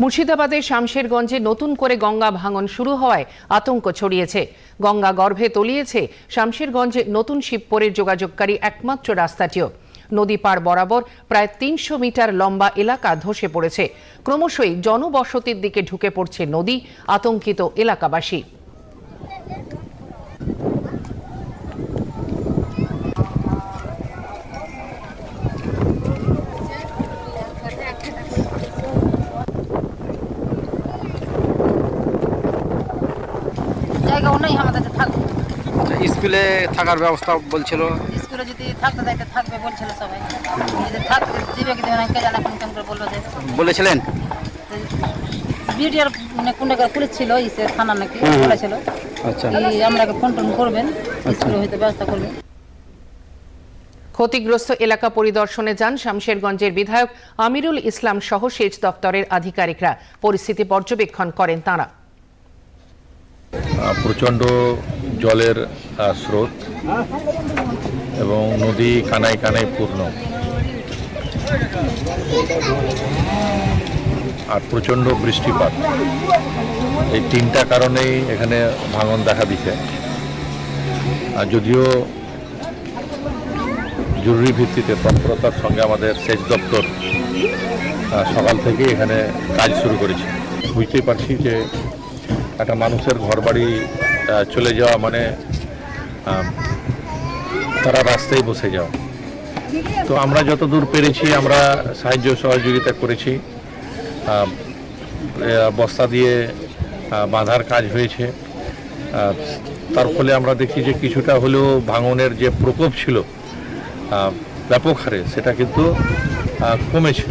মুর্শিদাবাদের শামশেরগঞ্জে নতুন করে গঙ্গা ভাঙন শুরু হওয়ায় আতঙ্ক ছড়িয়েছে। গঙ্গা গর্ভে তলিয়েছে শামশেরগঞ্জে নতুন শিবপুরের যোগাযোগকারী একমাত্র রাস্তাটিও। নদী পার বরাবর প্রায় তিনশো মিটার লম্বা এলাকা ধসে পড়েছে। ক্রমশই জনবসতির দিকে ঢুকে পড়ছে নদী, আতঙ্কিত এলাকাবাসী। জায়গাও নেই আমাদের থাকবে। স্কুলে থাকার ব্যবস্থা বলছিল? স্কুলে যদি থাকতে থাকবে বলছিল সবাই। যদি থাকতে দিবে কি দেবে না কে জানে কেমন করে বলল যে। বলেছিলেন? বিডিআর মানে কোন জায়গায় পুলিশ ছিল ইসে থানা নাকি বলেছিল। আচ্ছা। কি আমরাকে ফোন টোন করবেন স্কুলে হয়তো ব্যবস্থা করবে। ক্ষতিগ্রস্ত এলাকা পরিদর্শনে যান শামশেরগঞ্জের বিধায়ক আমিরুল ইসলাম সহ সেচ দপ্তরের আধিকারিকরা। পরিস্থিতি পর্যবেক্ষণ করেন তাঁরা। প্রচণ্ড জলের স্রোত এবং নদী কানায় কানায় পূর্ণ। আর প্রচণ্ড বৃষ্টিপাত। এই তিনটা কারণেই এখানে ভাঙন দেখা দিছে। আর যদিও জরুরি ভিত্তিতে তৎপরতার সঙ্গে আমাদের সেচ দপ্তর সকাল থেকে এখানে কাজ শুরু করেছে। বুঝতেই পারছি যে একটা মানুষের ঘরবাড়ি চলে যাওয়া মানে তারা রাস্তায় বসে যাওয়া। তো আমরা যতদূর পেরেছি, আমরা সাহায্য সহযোগিতা করেছি। বস্তা দিয়ে বাঁধার কাজ হয়েছে। তার ফলে আমরা দেখি যে কিছুটা হলেও ভাঙনের যে প্রকোপ ছিল ব্যাপক হারে, সেটা কিন্তু কমেছে।